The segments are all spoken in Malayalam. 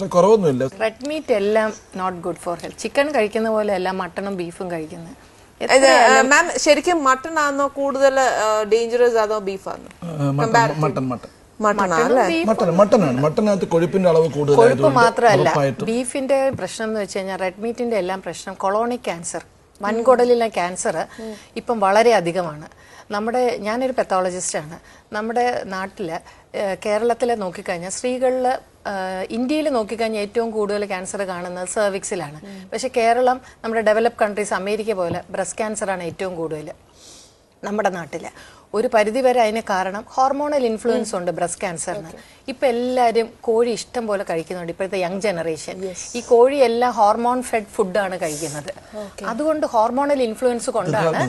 ഇഷ്ടക്കുറവൊന്നുമില്ല റെഡ് മീറ്റ് എല്ലാം not good for health chicken കഴിക്കുന്ന പോലെ അല്ല മട്ടണും ബീഫും കഴിക്കുന്നത് മാം ശരിക്കും മട്ടൺ ആണോ കൂടുതൽ ഡേഞ്ചറസ് ആണോ ബീഫാണോ ആണോ മട്ടൺ മട്ടനാണ്. മട്ടനകത്ത് കൊഴുപ്പിന്റെ അളവ് കൂടുതൽ മാത്രമല്ല ബീഫിന്റെ പ്രശ്നം എന്ന് വെച്ച് കഴിഞ്ഞാൽ റെഡ് മീറ്റിന്റെ എല്ലാം പ്രശ്നം കൊളോണിക് ക്യാൻസർ വൻകുടലിലെ ക്യാൻസർ ഇപ്പം വളരെ അധികമാണ്. നമ്മുടെ ഞാനൊരു പെത്തോളജിസ്റ്റാണ് ആണ്. നമ്മുടെ നാട്ടിൽ കേരളത്തിൽ നോക്കിക്കഴിഞ്ഞാൽ സ്ത്രീകളിൽ ഇന്ത്യയിൽ നോക്കിക്കഴിഞ്ഞാൽ ഏറ്റവും കൂടുതൽ ക്യാൻസർ കാണുന്നത് സെർവിക്സിലാണ് പക്ഷെ കേരളം നമ്മുടെ ഡെവലപ്പ് കൺട്രീസ് അമേരിക്ക പോലെ ബ്രസ്റ്റ് ക്യാൻസറാണ് ഏറ്റവും കൂടുതൽ നമ്മുടെ നാട്ടിൽ ഒരു പരിധിവരെ അതിന് കാരണം ഹോർമോണൽ ഇൻഫ്ലുവൻസ് ഉണ്ട് ബ്രസ്റ്റ് ക്യാൻസറിന് ഇപ്പം എല്ലാവരും കോഴി ഇഷ്ടം പോലെ കഴിക്കുന്നുണ്ട്. ഇപ്പോഴത്തെ യങ് ജനറേഷൻ ഈ കോഴി എല്ലാം ഹോർമോൺ ഫെഡ് ഫുഡാണ് കഴിക്കുന്നത്. അതുകൊണ്ട് ഹോർമോണൽ ഇൻഫ്ലുവൻസ് കൊണ്ടാണ്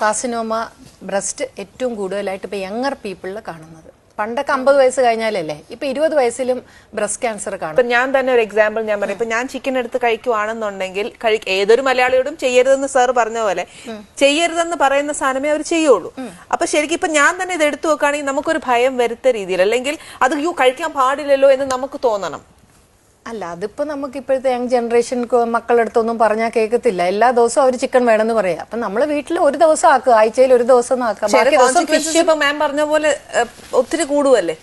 കാസിനോമ ബ്രസ്റ്റ് ഏറ്റവും കൂടുതലായിട്ട് ഇപ്പൊ യങ്ങർ പീപ്പിളിൽ കാണുന്നത്. പണ്ടൊക്കെ അമ്പത് വയസ്സ് കഴിഞ്ഞാലല്ലേ? ഇപ്പൊ ഇരുപത് വയസ്സിലും ബ്രസ്റ്റ് ക്യാൻസർ കാണും. ഇപ്പൊ ഞാൻ തന്നെ ഒരു എക്സാമ്പിൾ ഞാൻ പറയാം. ഇപ്പൊ ഞാൻ ചിക്കൻ എടുത്ത് കഴിക്കുവാണെന്നുണ്ടെങ്കിൽ കഴി ഏതൊരു മലയാളിയോടും ചെയ്യരുതെന്ന് സാർ പറഞ്ഞ പോലെ ചെയ്യരുതെന്ന് പറയുന്ന സാധനമേ അവർ ചെയ്യുള്ളൂ. അപ്പൊ ശരിക്കും ഇപ്പൊ ഞാൻ തന്നെ ഇത് എടുത്തു വെക്കുകയാണെങ്കിൽ നമുക്കൊരു ഭയം വരുത്ത രീതിയിൽ അല്ലെങ്കിൽ അത് യോ കഴിക്കാൻ പാടില്ലല്ലോ എന്ന് നമുക്ക് തോന്നണം. അല്ല അതിപ്പോ നമുക്ക് ഇപ്പോഴത്തെ യങ് ജനറേഷൻ മക്കളുടെ അടുത്തൊന്നും പറഞ്ഞാൽ കേൾക്കത്തില്ല എല്ലാ ദിവസവും അവർ ചിക്കൻ വേണമെന്ന് പറയാം. അപ്പൊ നമ്മൾ വീട്ടിൽ ഒരു ദിവസം ആക്കുക ആഴ്ചയിൽ ഒരു ദിവസം ആക്കുക. മാം പറഞ്ഞ പോലെ ഒത്തിരി കൂടുവല്ലേ?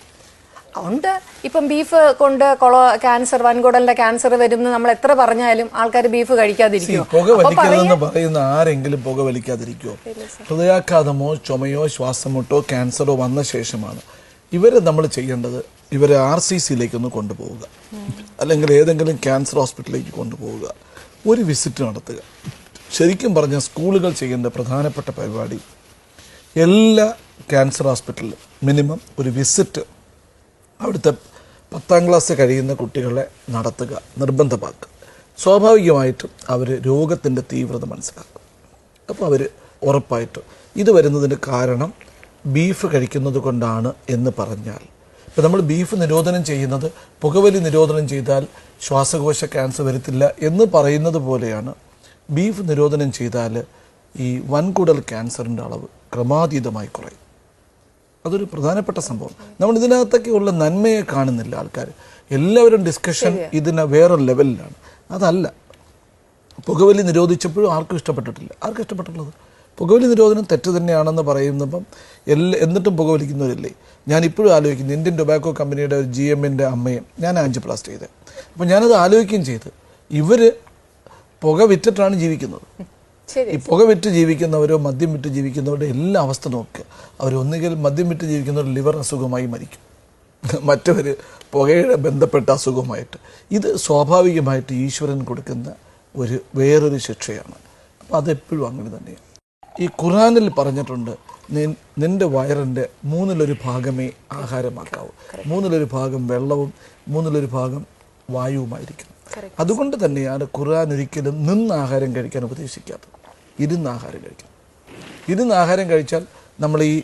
ഉണ്ട്. ഇപ്പം ബീഫ് കൊണ്ട് കൊളോ ക്യാൻസർ വൻകുടലിന്റെ ക്യാൻസർ വരും നമ്മൾ എത്ര പറഞ്ഞാലും ആൾക്കാർ ബീഫ് കഴിക്കാതിരിക്കും. പുക വലിക്കരുതെന്ന് പറയുന്ന ആരെങ്കിലും പുക വലിക്കാതിരിക്കുമോ ഹൃദയാഘാതമോ ചുമയോ ശ്വാസമുട്ടോ ക്യാൻസറോ വന്ന ശേഷമാണ് ഇവരെ നമ്മൾ ചെയ്യേണ്ടത് ഇവരെ ആർ സി സിയിലേക്കൊന്ന് കൊണ്ടുപോവുക. അല്ലെങ്കിൽ ഏതെങ്കിലും ക്യാൻസർ ഹോസ്പിറ്റലിലേക്ക് കൊണ്ടുപോവുക. ഒരു വിസിറ്റ് നടത്തുക. ശരിക്കും പറഞ്ഞാൽ സ്കൂളുകൾ ചെയ്യേണ്ട പ്രധാനപ്പെട്ട പരിപാടി എല്ലാ ക്യാൻസർ ഹോസ്പിറ്റലിലും മിനിമം ഒരു വിസിറ്റ് അവിടുത്തെ പത്താം ക്ലാസ് കഴിയുന്ന കുട്ടികളെ നടത്തുക നിർബന്ധമാക്കുക. സ്വാഭാവികമായിട്ടും അവർ രോഗത്തിന്റെ തീവ്രത മനസ്സിലാക്കും. അപ്പോൾ അവർ ഉറപ്പായിട്ടും ഇത് വരുന്നതിന് കാരണം ബീഫ് കഴിക്കുന്നത് കൊണ്ടാണ് എന്ന് പറഞ്ഞാൽ ഇപ്പം നമ്മൾ ബീഫ് നിരോധനം ചെയ്യുന്നത് പുകവലി നിരോധനം ചെയ്താൽ ശ്വാസകോശ ക്യാൻസർ വരത്തില്ല എന്ന് പറയുന്നത് പോലെയാണ് ബീഫ് നിരോധനം ചെയ്താൽ ഈ വൻകുടൽ ക്യാൻസറിന്റെ അളവ് ക്രമാതീതമായി കുറയും. അതൊരു പ്രധാനപ്പെട്ട സംഭവം. നമ്മൾ ഇതിനകത്തൊക്കെ ഉള്ള നന്മയെ കാണുന്നില്ല ആൾക്കാർ. എല്ലാവരും ഡിസ്കഷൻ ഇതിന് വേറെ ലെവലിലാണ് അതല്ല. പുകവലി നിരോധിച്ചപ്പോഴും ആർക്കും ഇഷ്ടപ്പെട്ടിട്ടില്ല. ആർക്കും ഇഷ്ടപ്പെട്ടുള്ളത് പുകവലി നിരോധനം തെറ്റ് തന്നെയാണെന്ന് പറയുന്നപ്പം എല്ലാ എന്നിട്ടും പുകവലിക്കുന്നവരില്ലേ? ഞാൻ ഇപ്പോഴും ആലോചിക്കുന്നു ഇന്ത്യൻ ടൊബാക്കോ കമ്പനിയുടെ ഒരു ജി എമ്മിന്റെ അമ്മയും ഞാൻ ആൻജിയോപ്ലാസ്റ്റ് ചെയ്തത് അപ്പോൾ ഞാനത് ആലോചിക്കുകയും ചെയ്ത്. ഇവർ പുക വിറ്റിട്ടാണ് ജീവിക്കുന്നത്. ഈ പുക വിറ്റ് ജീവിക്കുന്നവരോ മദ്യം വിറ്റ് ജീവിക്കുന്നവരുടെ എല്ലാ അവസ്ഥ നോക്കുക. അവർ ഒന്നുകിൽ മദ്യം വിറ്റ് ജീവിക്കുന്നവർ ലിവർ അസുഖമായി മരിക്കും. മറ്റവർ പുകയുടെ ബന്ധപ്പെട്ട അസുഖമായിട്ട് ഇത് സ്വാഭാവികമായിട്ട് ഈശ്വരൻ കൊടുക്കുന്ന ഒരു വേറൊരു ശിക്ഷയാണ്. അപ്പോൾ അതെപ്പോഴും അങ്ങനെ തന്നെയാണ്. ഈ ഖുറാനിൽ പറഞ്ഞിട്ടുണ്ട് നിൻ- നിന്റെ വയറിന്റെ മൂന്നിലൊരു ഭാഗമേ ആഹാരമാക്കാവൂ. മൂന്നിലൊരു ഭാഗം വെള്ളവും മൂന്നിലൊരു ഭാഗം വായുവുമായിരിക്കും. അതുകൊണ്ട് തന്നെയാണ് ഖുർആൻ ഒരിക്കലും നിന്ന് ആഹാരം കഴിക്കാൻ ഉപദേശിക്കാത്തത്. ഇരുന്ന് ആഹാരം കഴിക്കണം ഇരുന്ന് ആഹാരം കഴിച്ചാൽ നമ്മൾ ഈ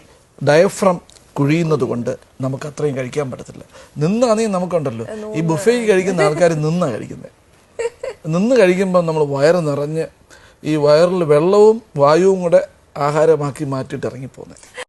ഡയഫ്രം കുഴിയുന്നത് കൊണ്ട് നമുക്ക് അത്രയും കഴിക്കാൻ പറ്റത്തില്ല. നിന്നാണെങ്കിൽ നമുക്കുണ്ടല്ലോ. ഈ ബുഫേ കഴിക്കുന്ന ആൾക്കാർ നിന്നാണ് കഴിക്കുന്നത് നിന്ന് കഴിക്കുമ്പോൾ നമ്മൾ വയറ് നിറഞ്ഞ് ഈ വയറിൽ വെള്ളവും വായുവും കൂടെ ആഹാരമാക്കി മാറ്റിയിട്ട് ഇറങ്ങിപ്പോകുന്നത്